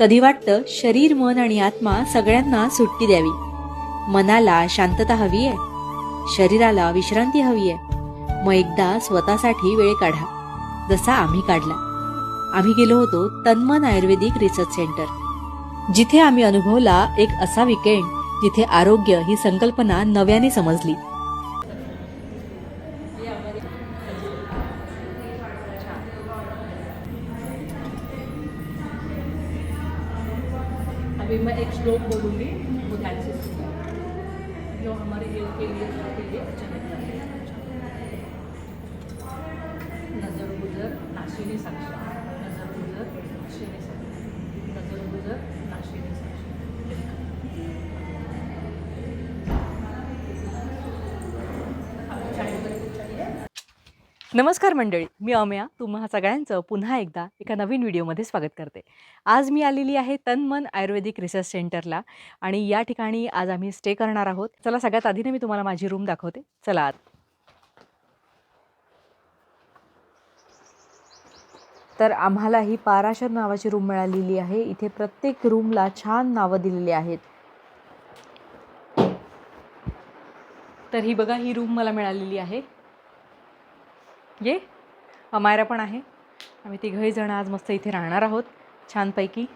कधी वाटतं शरीर मन आणि आत्मा सगळ्यांना सुट्टी द्यावी? मनाला शांतता हवी आहे. शरीराला विश्रांती हवी आहे. मग एकदा स्वतःसाठी वेळ काढा. जसा आम्ही काढला. आम्ही गेलो होतो तन्मन आयुर्वेदिक रिसर्च सेंटर. जिथे आम्ही अनुभवला एक असा विकेंड जिथे आरोग्य ही संकल्पना नव्याने समजली. अभी मैं एक श्लोक बोलूँगी वो ध्यान से जो हमारे हेल्थ के लिए के लिए. अच्छा रहता है नजर गुजर नाशिनी साक्षात. नजर गुजर नाशिनी साक्षात. नमस्कार मंडळी मी अमया. तुम्हा सगळ्यांचं पुन्हा एकदा एका नवीन व्हिडिओमध्ये स्वागत करते. आज मी आलेली आहे तनमन आयुर्वेदिक रिसर्च सेंटरला आणि या ठिकाणी आज आम्ही स्टे करणार आहोत. चला सगळ्यात आधीने मी तुम्हाला माझी रूम दाखवते. चला आत तर आम्हाला ही पाराशर नावाची रूम मिळालेली आहे. इथे प्रत्येक रूमला छान नावं दिलेली आहेत. तर ही बघा ही रूम मला मिळालेली आहे. ये. अमायरा पण आहे. आम्ही तिघही जण आज मस्त इथे राहणार आहोत. छानपैकी.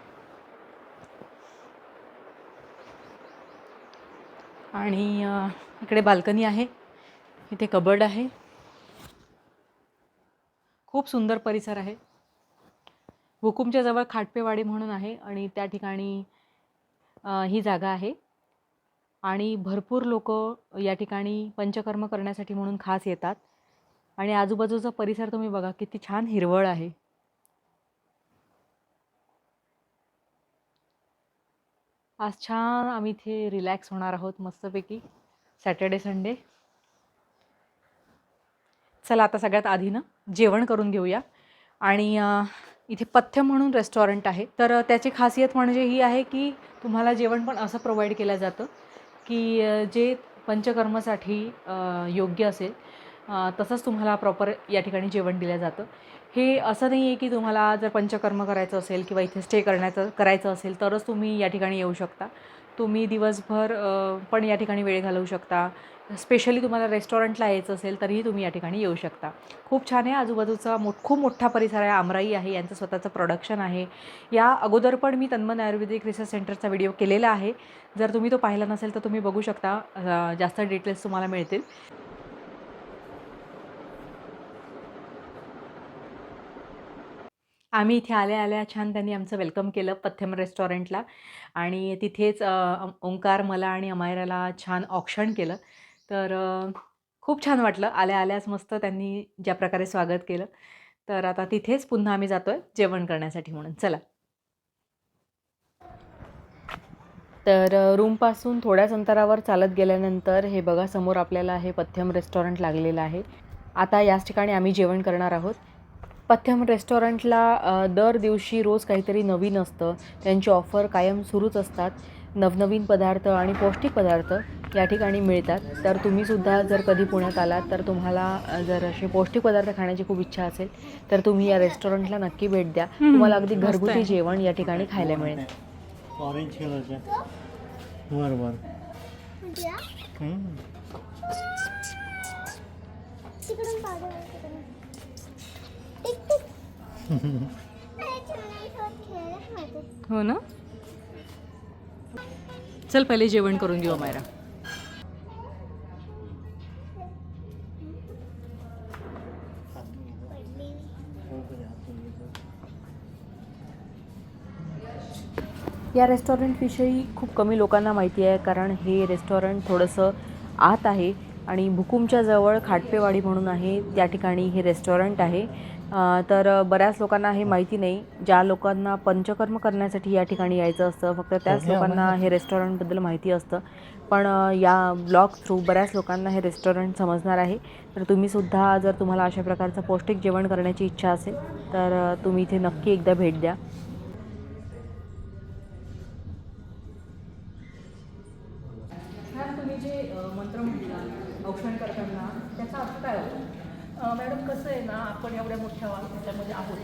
आणि इकडे बाल्कनी आहे. इथे कबर्ड आहे. खूप सुंदर परिसर आहे. हुकुमच्या जवळ खाटपेवाडी म्हणून आहे आणि त्या ठिकाणी ही जागा आहे. आणि भरपूर लोक या ठिकाणी पंचकर्म करण्यासाठी म्हणून खास येतात. आणि आजूबाजूचा परिसर तुम्ही बघा किती छान हिरवळ आहे. आज छान आम्ही इथे रिलॅक्स होणार आहोत मस्तपैकी. सॅटर्डे संडे चला आता सगळ्यात आधी ना जेवण करून घेऊया. आणि इथे पथ्य म्हणून रेस्टॉरंट आहे. तर त्याची खासियत म्हणजे ही आहे की तुम्हाला जेवण पण असं प्रोव्हाइड केलं जातं की जे पंचकर्मासाठी योग्य असेल तसंच तुम्हाला प्रॉपर या ठिकाणी जेवण दिलं जातं. हे असं नाही आहे की तुम्हाला जर पंचकर्म करायचं असेल किंवा इथे स्टे करण्याचं करायचं असेल तरच तुम्ही या ठिकाणी येऊ शकता. तुम्ही दिवसभर पण या ठिकाणी वेळ घालवू शकता. स्पेशली तुम्हाला रेस्टॉरंटला यायचं असेल तरीही तुम्ही या ठिकाणी येऊ शकता. खूप छान आहे. आजूबाजूचा मो खूप मोठा परिसर आहे. आमराई आहे. यांचं स्वतःचं प्रोडक्शन आहे. या अगोदर पण मी तन्मन आयुर्वेदिक रिसर्च सेंटरचा व्हिडिओ केलेला आहे. जर तुम्ही तो पाहिला नसेल तर तुम्ही बघू शकता. जास्त डिटेल्स तुम्हाला मिळतील. आम्ही इथे आल्या आल्या छान त्यांनी आमचं वेलकम केलं पथ्यम रेस्टॉरंटला आणि तिथेच ओंकार मला आणि अमायराला छान ऑक्षण केलं. तर खूप छान वाटलं. आल्या आल्याच मस्त त्यांनी ज्या प्रकारे स्वागत केलं. तर आता तिथेच पुन्हा आम्ही जातो आहे जेवण करण्यासाठी म्हणून. चला. तर रूमपासून थोड्याच अंतरावर चालत गेल्यानंतर हे बघा समोर आपल्याला हे पथ्यम रेस्टॉरंट लागलेलं आहे. आता याच ठिकाणी आम्ही जेवण करणार आहोत. पथ्यम रेस्टॉरंटला दर दिवशी रोज काहीतरी नवीन असतं. त्यांची ऑफर कायम सुरूच असतात. नवनवीन पदार्थ आणि पौष्टिक पदार्थ या ठिकाणी मिळतात. तर तुम्हीसुद्धा जर कधी पुण्यात आलात तर तुम्हाला जर असे पौष्टिक पदार्थ खाण्याची खूप इच्छा असेल तर तुम्ही या रेस्टॉरंटला नक्की भेट द्या. तुम्हाला अगदी घरगुती. जेवण या ठिकाणी खायला मिळेल. ऑरेंज कलरच्या हो ना? चल पहिले जेवण करून घेऊ मायरा या रेस्टॉरंटविषयी खूप कमी लोकांना माहिती आहे कारण हे रेस्टॉरंट थोडंसं आत आहे आणि भुकुमच्या जवळ खाटपेवाडी म्हणून आहे त्या ठिकाणी हे रेस्टॉरंट आहे. तर बऱ्याच लोकांना हे माहिती नाही. ज्या लोकांना पंचकर्म करण्यासाठी या ठिकाणी यायचं असतं फक्त त्याच लोकांना हे रेस्टॉरंटबद्दल माहिती असतं. पण या ब्लॉग थ्रू बऱ्याच लोकांना हे रेस्टॉरंट समजणार आहे. तर तुम्हीसुद्धा जर तुम्हाला अशा प्रकारचं पौष्टिक जेवण करण्याची इच्छा असेल तर तुम्ही इथे नक्की एकदा भेट द्या. मॅम तुम्ही जे अ, मंत्र म्हटला औषण करताना त्याचा अर्थ काय होतो? अ, मॅडम आपण एवढ्या मोठ्या ह्याच्यामध्ये आहोत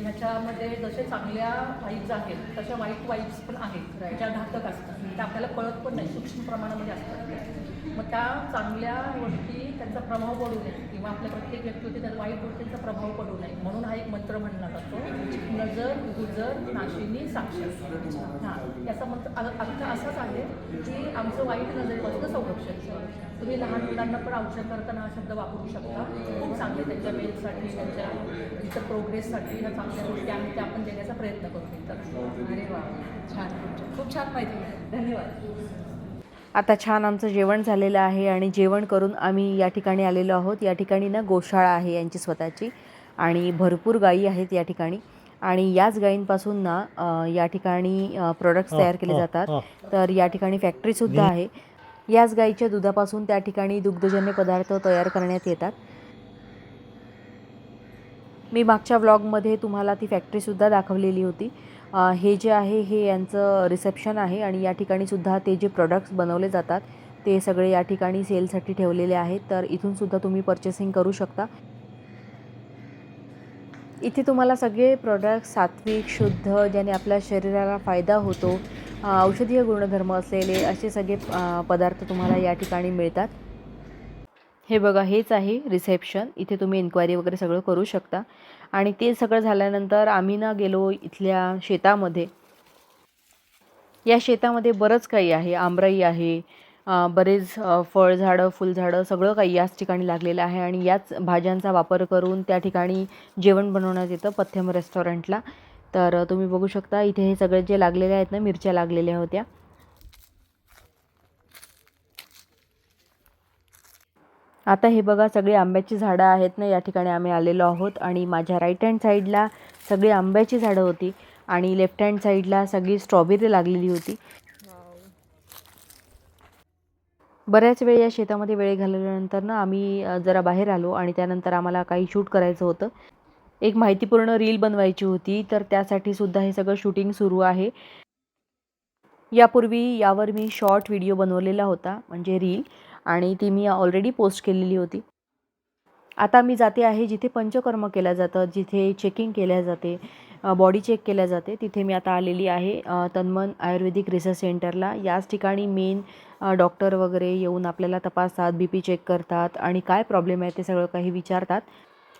ह्याच्यामध्ये जसे चांगल्या वाईब्स आहेत तशा वाईट वाईब्स पण आहेत ज्या घातक असतात. त्या आपल्याला कळत पण नाही सूक्ष्म प्रमाणामध्ये असतात. मग त्या चांगल्या गोष्टी त्यांचा प्रभाव पडू नये. किंवा आपल्या प्रत्येक व्यक्तीवरती त्याचा वाईट गोष्टींचा प्रभाव पडू नये. म्हणून हा एक मंत्र म्हणला जातो नजर गुजर नाशिनी साक्षर. हां याचा मंत्र अर्थ असाच आहे की आमचं वाईट नजरेपासून संरक्षण. तुम्ही लहान मुलांना पण औषध करताना हा शब्द वापरू शकता. खूप चांगले त्यांच्या वेल्थसाठी त्यांच्या इतर प्रोग्रेससाठी ह्या चांगल्या गोष्टी आम्ही त्या आपण देण्याचा प्रयत्न करतो तर अरे वा छान खूप छान. खूप छान माहिती धन्यवाद. आता छान आमचं जेवण झालेलं आहे आणि जेवण करून आम्ही या ठिकाणी आलेलो आहोत. या ठिकाणी ना गोशाळा आहे यांची स्वतःची आणि भरपूर गायी आहेत या ठिकाणी. आणि याच गायींपासून ना या ठिकाणी प्रोडक्ट्स तयार केले जातात. तर या ठिकाणी फॅक्टरीसुद्धा आहे. याच गाईच्या दुधापासून त्या ठिकाणी दुग्धजन्य पदार्थ तयार करण्यात येतात. मी मागच्या व्लॉगमध्ये तुम्हाला ती फॅक्टरीसुद्धा दाखवलेली होती. हे जे आहे हे यांचं रिसेप्शन आहे आणि या ठिकाणी सुद्धा ते जे प्रोडक्ट्स बनवले जातात ते सगळे या ठिकाणी सेलसाठी ठेवलेले आहेत. तर इथून सुद्धा तुम्ही परचेसिंग करू शकता. इथे तुम्हाला सगळे प्रोडक्ट सात्विक शुद्ध ज्याने आपल्या शरीराला फायदा होतो औषधीय गुणधर्म असलेले असे सगळे पदार्थ तुम्हाला या ठिकाणी मिळतात. हे बघा हेच आहे रिसेप्शन. इथे तुम्ही इन्क्वायरी वगैरे सगळं करू शकता. आणि ते सगळं झाल्यानंतर आम्ही ना गेलो इथल्या शेतामध्ये. या शेतामध्ये बरंच काही आहे. आमराई आहे बरेच फळझाडं फुलझाडं सगळं काही याच ठिकाणी लागलेलं आहे. आणि याच भाज्यांचा वापर करून त्या ठिकाणी जेवण बनवण्यात येतं पथ्यम रेस्टॉरंटला तर तुम्ही बघू शकता इथे हे सगळे जे लागलेले आहेत ना मिरच्या लागलेल्या होत्या. आता हे बघा सगळी आंब्याची झाडं आहेत ना या ठिकाणी आम्ही आलेलो आहोत. आणि माझ्या राईट हँड साईडला सगळी आंब्याची झाडं होती. आणि लेफ्ट हँड साईडला सगळी स्ट्रॉबेरी लागलेली होती. बऱ्याच वेळ या शेतामध्ये वेळ घालवल्यानंतर ना आम्ही जरा बाहेर आलो. आणि त्यानंतर आम्हाला काही शूट करायचं होतं. एक माहितीपूर्ण रील बनवायची होती. तर त्यासाठी सुद्धा हे सगळं शूटिंग सुरू आहे. यापूर्वी यावर मी शॉर्ट व्हिडिओ बनवलेला होता म्हणजे रील आणि ती मी ऑलरेडी पोस्ट केलेली होती. आता मी जाते आहे जिथे पंचकर्म केलं जातं जिथे चेकिंग केल्या जाते बॉडी चेक केल्या जाते तिथे मी आता आलेली आहे तन्मन आयुर्वेदिक रिसर्च सेंटरला याच ठिकाणी मेन डॉक्टर वगैरे येऊन आपल्याला तपासतात बी पी चेक करतात आणि काय प्रॉब्लेम आहे ते सगळं काही विचारतात.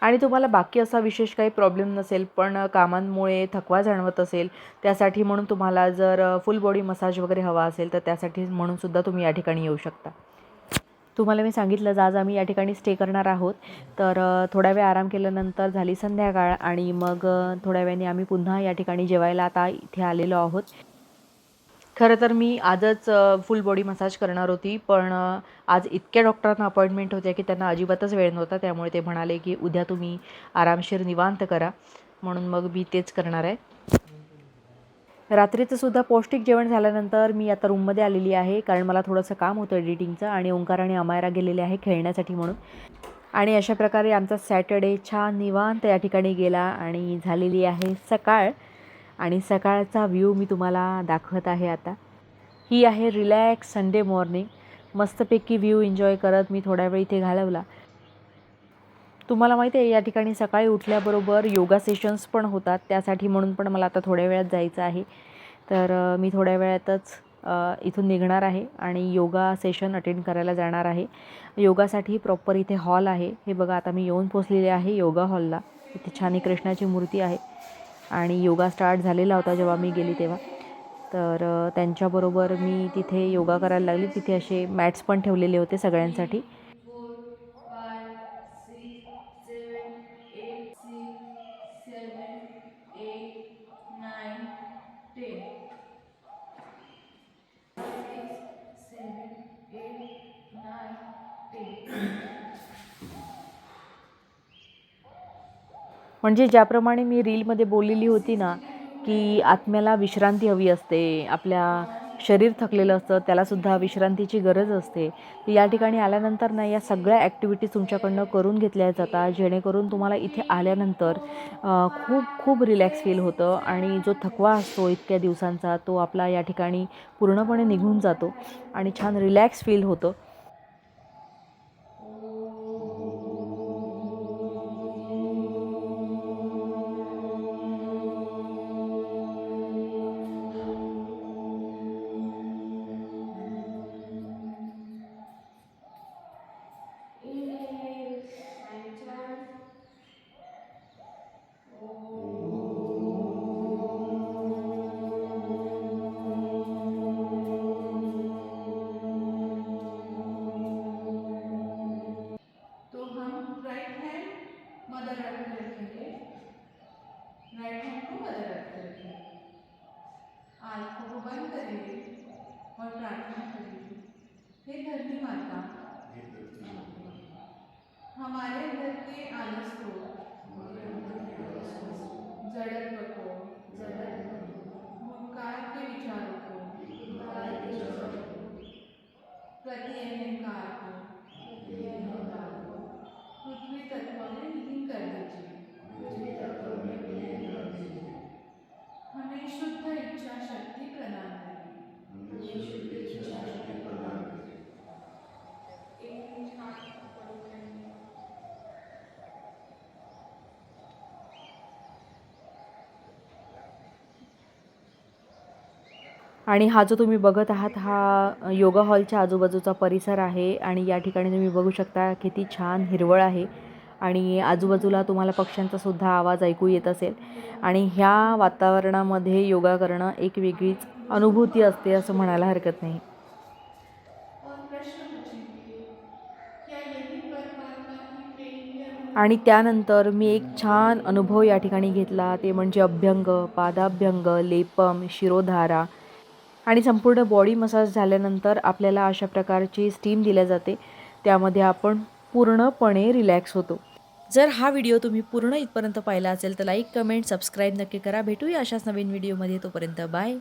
आणि तुम्हाला बाकी असा विशेष काही प्रॉब्लेम नसेल पण कामांमुळे थकवा जाणवत असेल त्यासाठी म्हणून तुम्हाला जर फुल बॉडी मसाज वगैरे हवा असेल तर त्यासाठी म्हणून सुद्धा तुम्ही या ठिकाणी येऊ शकता. तुम्हाला मी सांगितलं आज आम्ही या ठिकाणी स्टे करणार आहोत. तर थोड्या थोडा वेळ आराम केल्यानंतर झाली संध्याकाळ आणि मग थोड्या वेळाने आम्ही पुन्हा या ठिकाणी जेवायला आता इथे आलेलो आहोत. खरं तर मी आजच फुल बॉडी मसाज करणार होती पण आज इतक्या डॉक्टरांना अपॉइंटमेंट होत्या की त्यांना अजिबातच वेळ नव्हता. त्यामुळे ते म्हणाले की उद्या तुम्ही आरामशीर निवांत करा. म्हणून मग मी तेच करणार आहे. रात्रीचं सुद्धा पौष्टिक जेवण झाल्यानंतर मी आता रूममध्ये आलेली आहे कारण मला थोडंसं काम होतं एडिटिंगचं आणि ओंकार आणि अमायरा गेलेले आहे खेळण्यासाठी म्हणून. आणि अशा प्रकारे आमचा सॅटर्डे छान निवांत या ठिकाणी गेला आणि झालेली आहे सकाळ. आणि सकाळचा व्ह्यू मी तुम्हाला दाखवत आहे आता. ही आहे रिलॅक्स संडे मॉर्निंग. मस्तपैकी व्ह्यू एन्जॉय करत मी थोडा वेळ इथे घालवला. तुम्हाला माहिती आहे या ठिकाणी सकाळी उठल्याबरोबर योगा सेशन्स पण होतात. त्यासाठी म्हणून पण मला आता थोड्या वेळात जायचं आहे. तर मी थोड्या वेळातच इथून निघणार आहे आणि योगा सेशन अटेंड करायला जाणार आहे. योगासाठी प्रॉपर इथे हॉल आहे. हे बघा आता मी येऊन पोचलेले आहे योगा हॉलला इथे छान कृष्णाची मूर्ती आहे आणि योगा स्टार्ट झालेला होता जेव्हा मी गेली तेव्हा. तर त्यांच्याबरोबर मी तिथे योगा करायला लागली. तिथे असे मॅट्स पण ठेवलेले होते सगळ्यांसाठी. म्हणजे ज्याप्रमाणे मी रीलमध्ये बोललेली होती ना की आत्म्याला विश्रांती हवी असते आपल्या शरीर थकलेलं असतं त्यालासुद्धा विश्रांतीची गरज असते. या ठिकाणी आल्यानंतर ना या सगळ्या ॲक्टिव्हिटीज तुमच्याकडनं करून घेतल्या जातात जेणेकरून तुम्हाला इथे आल्यानंतर खूप खूप रिलॅक्स फील होतं आणि जो थकवा असतो इतक्या दिवसांचा तो आपला या ठिकाणी पूर्णपणे निघून जातो आणि छान रिलॅक्स फील होतं. आणि हा जो तुम्ही बघत आहात हा योगा हॉलच्या आजूबाजूचा परिसर आहे आणि या ठिकाणी तुम्ही बघू शकता किती छान हिरवळ आहे आणि आजूबाजूला तुम्हाला पक्ष्यांचा सुद्धा आवाज ऐकू येत असेल. आणि ह्या वातावरणामध्ये योगा करणं एक वेगळीच अनुभूती असते असं म्हणायला हरकत नाही. आणि त्यानंतर मी एक छान अनुभव या ठिकाणी घेतला. ते म्हणजे अभ्यंग पादाभ्यंग लेपम शिरोधारा आणि संपूर्ण बॉडी मसाज झाल्यानंतर आपल्याला अशा प्रकारची स्टीम दिल्या जाते. त्यामध्ये आपण पूर्णपणे रिलॅक्स होतो. जर हा व्हिडिओ तुम्ही पूर्ण इथपर्यंत पाहिला असेल तर लाईक कमेंट सबस्क्राईब नक्की करा. भेटूया अशाच नवीन व्हिडिओमध्ये तोपर्यंत बाय